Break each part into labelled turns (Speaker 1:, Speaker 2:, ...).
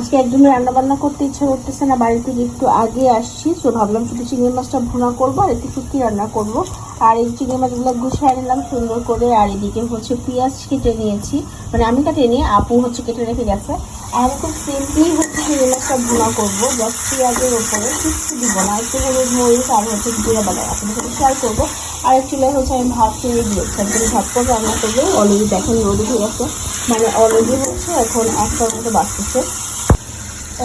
Speaker 1: আজকে একদমই রান্না বান্না করতে ইচ্ছা করতেছে না, বাড়ি থেকে একটু আগে আসছি, তো ভাবলাম শুধু চিংড়ি মাছটা ভুনা করব আর একটু শুটকি রান্না করব। আর এই চিংড়ি মাছগুলো গুছিয়ে নিলাম সুন্দর করে, আর এদিকে হচ্ছে পেঁয়াজ কেটে নিয়েছি। মানে আমি কাটে নিয়ে আপু হচ্ছে কেটে রেখে গেছে। আর খুব সিম্পলি হচ্ছে চিংড়ি মাছটা ভুনা করব জাস্ট পেঁয়াজের ওপরে কিছু দিব না, একটু হলুদ মরিচ আর হচ্ছে জিরা বাদাম আপনাদের সাথে শেয়ার করব। আর চুলায় হচ্ছে আমি ভাত ফিরে দিয়েছি, একদম ঝটপট রান্না করব। অলরেডি দেখেন রোদ হয়ে গেছে। মানে অলরেডি হচ্ছে এখন একটার মতো বাড়তেছে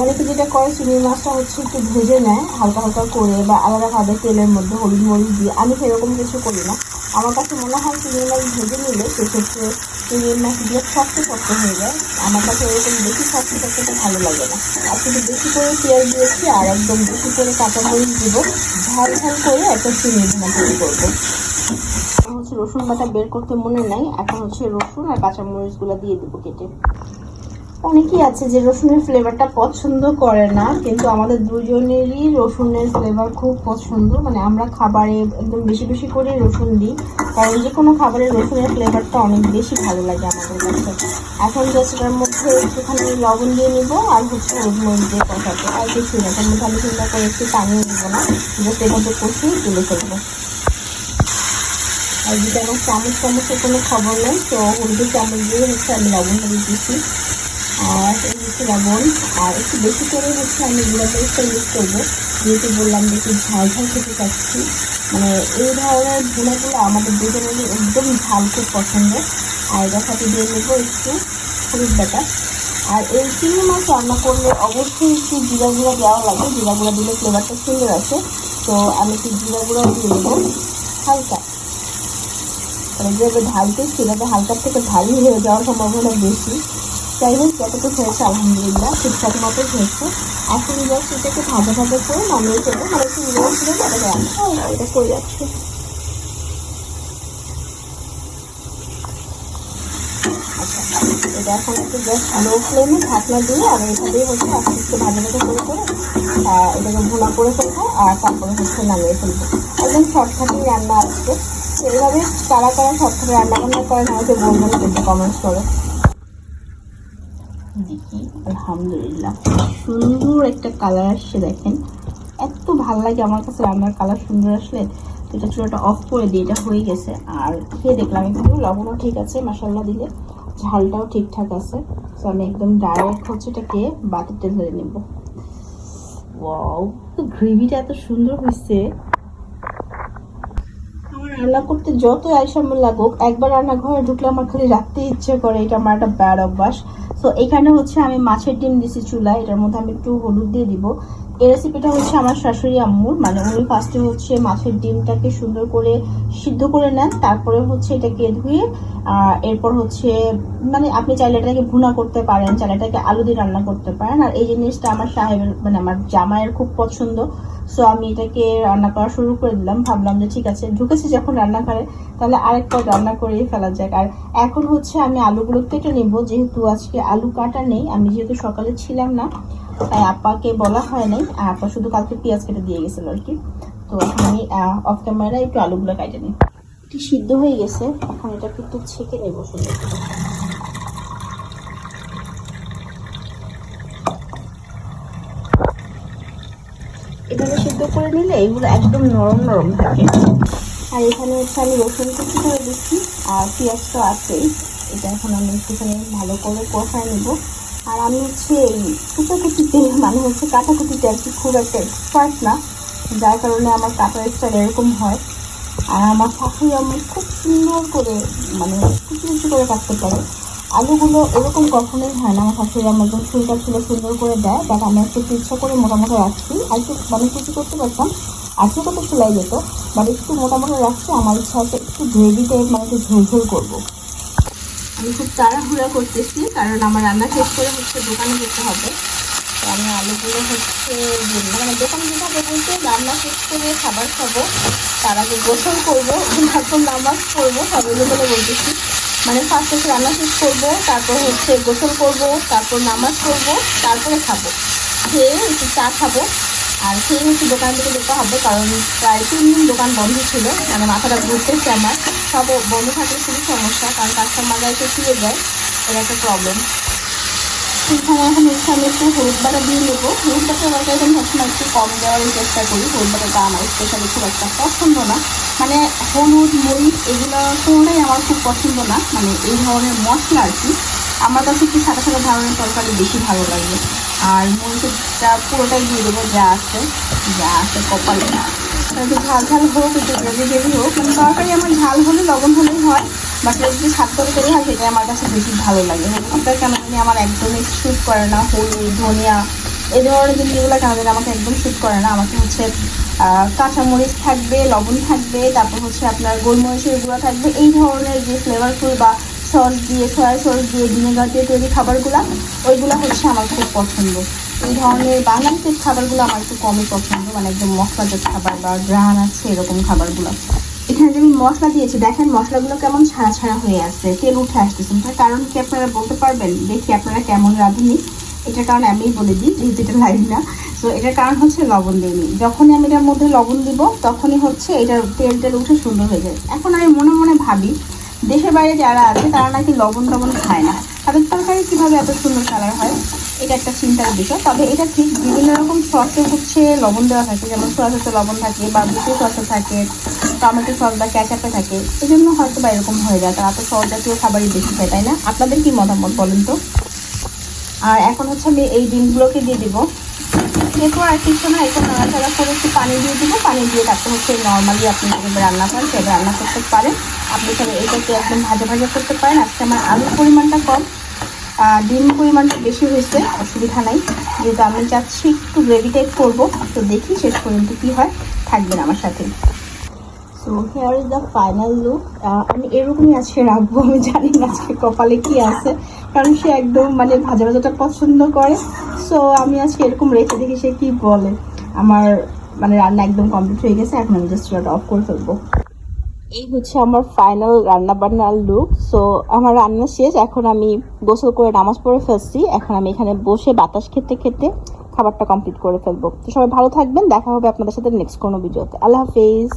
Speaker 1: অনেকে যেটা করে চিংড়ি মাছটা হচ্ছে একটু ভেজে নেয়, হালকা হালকা করে বা আলাদাভাবে তেলের মধ্যে হলুদ মরিচ দিয়ে। আমি সেরকম কিছু করি না। আমার কাছে মনে হয় চিংড়ি মাছ ভেজে নিলে সেক্ষেত্রে চিংড়ি মাছগুলো শক্ত শক্ত হয়ে যায়। আমার কাছে এরকম বেশি শক্ত শক্তটা ভালো লাগে না। আর শুধু বেশি করে পেঁয়াজ দিয়েছি আর একদম বেশি করে কাঁচামরিচ দিব। ঝাল ঝাল করে একটা চিংড়ি ভুনা তৈরি করব। হচ্ছে রসুন বাটা বের করতে মনে নাই। এখন হচ্ছে রসুন আর কাঁচামরিচগুলো দিয়ে দেবো কেটে। অনেকেই আছে যে রসুনের ফ্লেভারটা পছন্দ করে না, কিন্তু আমাদের দুজনেরই রসুনের ফ্লেভার খুব পছন্দ। মানে আমরা খাবারে একদম বেশি বেশি করে রসুন দিই, কারণ যে কোনো খাবারের রসুনের ফ্লেভারটা অনেক বেশি ভালো লাগে আমাদের কাছে। এখন জাস্ট মধ্যে একটুখানি লবণ দিয়ে নিব আর হচ্ছে হলুদ মরিচ দিয়ে কষাতে আর কিছুই না, তার মধ্যে আমি চিন্তা করে একটু পানিও দিব না জাস্ট এর মধ্যে কষিয়ে তুলে ফেলব। আর যদি আমার চামচ চামচের কোনো খবর নেই, তো হলুদের চামচ দিয়ে হচ্ছে আমি লবণটা দিতেছি। আর হচ্ছে লবণ, আর একটু বেশি করে হচ্ছে আমি গুঁড়া মরিচটা ইউজ করব। যেহেতু বললাম যে একটু ঝাল ঝাল খেতে চাচ্ছি মানে এই ধরনের ভুনাগুলো আমাদের দুজনেরই একদম ঝাল খুব পছন্দ। আর এটার সাথে দিয়ে নেব একটু হলুদ বাটা। আর এই চিংড়ি মাছ রান্না করলে অবশ্যই একটু জিরা গুঁড়া দেওয়া লাগে। জিরা গুঁড়া দিলে ফ্লেভারটা সুন্দর আসে। তো আমি একটু জিরা গুঁড়া দিয়ে দেবো হালকা। মানে যেভাবে ঢালতে সেভাবে হালকার থেকে ভারী হয়ে যাওয়ার সম্ভাবনা বেশি। যাই হোক, যতটুকু হয়েছে, আলহামদুলিল্লাহ, ঠিকঠাক মতো হয়েছে। এখন জাস্ট এটাকে ভাজা ভাজা করে নামিয়ে ফেলব মানে একটু রোল ছিল তাহলে এটা করে যাচ্ছে। আচ্ছা এটা এখন একটু জাস্ট লো ফ্লেমে ঢাকনা দিয়ে আর এইভাবেই হচ্ছে আস্তে আস্তে ভাজা ভাজা করে করে এটাকে ভুনা করে ফেলব আর তারপরে হচ্ছে নামিয়ে ফেলব। একদম শর্টকাটেই রান্না আসছে এইভাবে কারা কারা শর্টকাটে রান্না বান্না করেন আমাকে বলবেন কিন্তু কমেন্টস করে। দেখি আলহামদুলিল্লাহ। সুন্দর একটা কালার আসছে দেখেন। এত ভালো লাগে আমার কাছে রান্নার কালার সুন্দর আসলে। এটা চুলাটা অফ করে দিয়ে এটা হয়ে গেছে। আর খেয়ে দেখলাম একটু লবণও ঠিক আছে মশলা দিলে। ঝালটাও ঠিকঠাক আছে। তো আমি একদম ডাইরেক্ট হচ্ছে এটাকে বাতিতে ধরে নেব। তো গ্রেভিটা এত সুন্দর হয়েছে রান্না করতে যত আইসাম্য লাগুক, একবার রান্নাঘরে ঢুকলে আমার খালি রাখতে ইচ্ছে করে। এটা আমার একটা ব্যাড অভ্যাস। তো এখানে হচ্ছে আমি মাছের ডিম দিছি চুলা এটার মধ্যে আমি একটু হলুদ দিয়ে দিব। এই রেসিপিটা হচ্ছে আমার শাশুড়ি আম্মুর। মানে উনি ফার্স্টে হচ্ছে মাছের ডিমটাকে সুন্দর করে সিদ্ধ করে নেন, তারপরে হচ্ছে এটাকে ধুয়ে এরপর হচ্ছে মানে আপনি চাইলে এটাকে ভুনা করতে পারেন, চাইলে এটাকে আলু দিয়ে রান্না করতে পারেন। আর এই জিনিসটা আমার সাহেবের মানে আমার জামাইয়ের খুব পছন্দ। সো আমি এটাকে রান্না করা শুরু করে দিলাম। ভাবলাম যে ঠিক আছে, ঢুকেছি যখন রান্না করে তাহলে আরেক পর রান্না করেই ফেলা যাক। আর এখন হচ্ছে আমি আলুগুলো কেটে নিব, যেহেতু আজকে আলু কাটা নেই, আমি যেহেতু সকালে ছিলাম না তাই আপাকে বলা হয় নাই। আপা শুধু কালকে পেঁয়াজ কেটে দিয়ে গেছিল আর কি। তো এখন আমি অফ ক্যামেরায় একটু আলুগুলো কেটে নিই। এটি সিদ্ধ হয়ে গেছে। এখন এটাকে একটু ছেঁকে নেব করে। এভাবে সিদ্ধ করে নিলে এগুলো একদম নরম নরম থাকে। আর এখানে আমি রসুন কুচি করে দিচ্ছি, আর পেঁয়াজ তো আছেই। এটা এখন আমি একটুখানি ভালো করে কষায় নেব। আর আমি হচ্ছে এই কুচাকুচিতে মানে হচ্ছে কাটাকুটিতে আর কি খুব একটা এক্সপার্ট না, যার কারণে আমার কাটার স্টাইল এরকম হয়। আর আমার শাশুড়ি আমি খুব সুন্দর করে মানে কুচি কুচি করে কাটতে পারে। আলুগুলো এরকম কখনোই হয় না। আমার শাশুড়ি আমার একদম ফুলটা ছিল সুন্দর করে দেয় বাট আমি একটু ইচ্ছা করে মোটামুটি রাখছি। আর একটু মানে কুচি করতে পারতাম, আর ছোটো তো চুলাই যেত বাট একটু মোটামুটি রাখছি। আমার ইচ্ছা আছে একটু গ্রেভি টাইপ মানে একটু ঝোল ঝোল করব। আমি খুব তাড়াহুড়া করতেছি, কারণ আমার রান্না শেষ করে হচ্ছে দোকানে যেতে হবে। তো আমি আলুগুলো হচ্ছে মানে দোকানে যেতে হবে বলতে রান্না শেষ করে খাবার খাব, তার আগে গোসল করব, তারপর নামাজ পড়ব সবগুলো বলে বলতেছি। মানে ফার্স্ট হচ্ছে রান্না শেষ করব, তারপর হচ্ছে গোসল করব, তারপর নামাজ পড়ব, তারপরে খাব। খেয়ে একটু চা খাব, আর সেই হচ্ছে দোকান থেকে যেতে হবে, কারণ প্রায় তিন দিন দোকান বন্ধ ছিল মানে মাথাটা ঘুরতেছে আমার। সব বন্ধ থাকলে খুবই সমস্যা, কারণ কাস্টমাররা এসে ফিরে যায় এটা একটা প্রবলেম এখানে এখন হচ্ছে আমি একটু হলুদ বাটা দিয়ে নেব। হলুদ বাটার বাটাটা আমি সবসময় একটু কম দেওয়ারই চেষ্টা করি। হলুদ বাটাটা আমার স্পেশালি খুব একটা পছন্দ না। মানে হলুদ, মরিচ এগুলো কোনোটাই আমার খুব পছন্দ না। মানে এই ধরনের মশলা আর কি। আমার কাছে একটু সাদা সাদা ধরনের তরকারি বেশি ভালো লাগে। আর মরিচটা পুরোটাই দিয়ে দেবো, যা আছে যা আছে কপালে। ঝাল ঝাল হোক একটু গ্রেভি গ্রেভি হোক, কিন্তু তরকারি আমার ঝাল হলে, লবণ হলেই হয়। বাট যদি স্বাদ তরকারি হয়, সেটা আমার কাছে বেশি ভালো লাগে। হলুদটা কেন জানি আমার একদমই শ্যুট করে না হলুদ ধনিয়া এই ধরনের জিনিসগুলো কেন জানি আমাকে একদম শ্যুট করে না। আমাকে হচ্ছে কাঁচামরিচ থাকবে, লবণ থাকবে, তারপর হচ্ছে আপনার গোলমরিচের গুঁড়া থাকবে, এই ধরনের যে ফ্লেভারফুল বা সস দিয়ে সয়া সস দিয়ে ভিনেগার দিয়ে তৈরি খাবারগুলো, ওইগুলো হচ্ছে আমার খুব পছন্দ। এই ধরনের বাঙালিদের খাবারগুলো আমার একটু কমই পছন্দ। মানে একদম মশলাজাত খাবার বা গ্রান আছে এরকম খাবারগুলো। এখানে যে আমি মশলা দিয়েছি, দেখেন মশলাগুলো কেমন ছাড়া ছাড়া হয়ে আছে। তেল উঠে আসতেছে। তার কারণ কি আপনারা বলতে পারবেন? দেখি আপনারা কেমন রাঁধুনি? এটার কারণ আমিই বলে দিই যেহেতু এটা লাইভ না। তো এটার কারণ হচ্ছে লবণ দিইনি যখনই আমি এটার মধ্যে লবণ দিব, তখনই হচ্ছে এটার তেল তেল উঠে সুন্দর হয়ে যায়। এখন আমি মনে মনে ভাবি, দেশের বাইরে যারা আছে, তারা নাকি লবণ টবণ খায় না। তাদের তরকারি কীভাবে এত সুন্দর কালার হয়? এটা একটা চিন্তার বিষয়। তবে এটা ঠিক বিভিন্ন রকম সসে হচ্ছে লবণ দেওয়া থাকে, যেমন সোয়া সসে লবণ থাকে বা বিটে সসে থাকে, টমেটো সস বা ক্যাচাপে থাকে। এই জন্য হয়তো বা এরকম হয়ে যায়, তারা তো সস জাতীয় খাবারই বেশি খায়, তাই না? আপনাদের কি মতামত বলেন তো? আর এখন হচ্ছে আমি এই ডিমগুলোকে দিয়ে দিব। এরপর আর কিছু না, এখন নাড়াচাড়া করে একটু পানি দিয়ে দিব। পানি দিয়ে তারপর হচ্ছে নর্মালি আপনি যেভাবে রান্না করেন, সেভাবে রান্না করতে পারেন। আপনি তাহলে এটাকে একদম ভাজা ভাজা করতে পারেন। আজকে আমার আলুর পরিমাণটা কম। ডিম পরিমাণটা বেশি হয়েছে, অসুবিধা নাই। যেহেতু আমি চাচ্ছি একটু গ্রেভি টাইপ করব, তো দেখি শেষ পর্যন্ত কী হয়, থাকবেন আমার সাথে। So here is the final look আমি এরকমই আজকে রাখব, আমি জানি না আজকে কপালে কি আছে, কারণ সে একদম মানে ভাজা ভাজাটা পছন্দ করে। সো আমি আজকে এরকম রেখে দেখি সে কি বলে। আমার মানে রান্না একদম কমপ্লিট হয়ে গেছে, এখন আমি জাস্ট অফ করে ফেলব। এই হচ্ছে আমার ফাইনাল রান্না বান্নার লুক সো আমার রান্না শেষ, এখন আমি গোসল করে নামাজ পড়ে ফেলছি। এখন আমি এখানে বসে বাতাস খেতে খেতে খাবারটা কমপ্লিট করে ফেলব। তো সবাই ভালো থাকবেন, দেখা হবে আপনাদের সাথে নেক্সট কোনো ভিডিওতে আল্লাহ হাফিজ।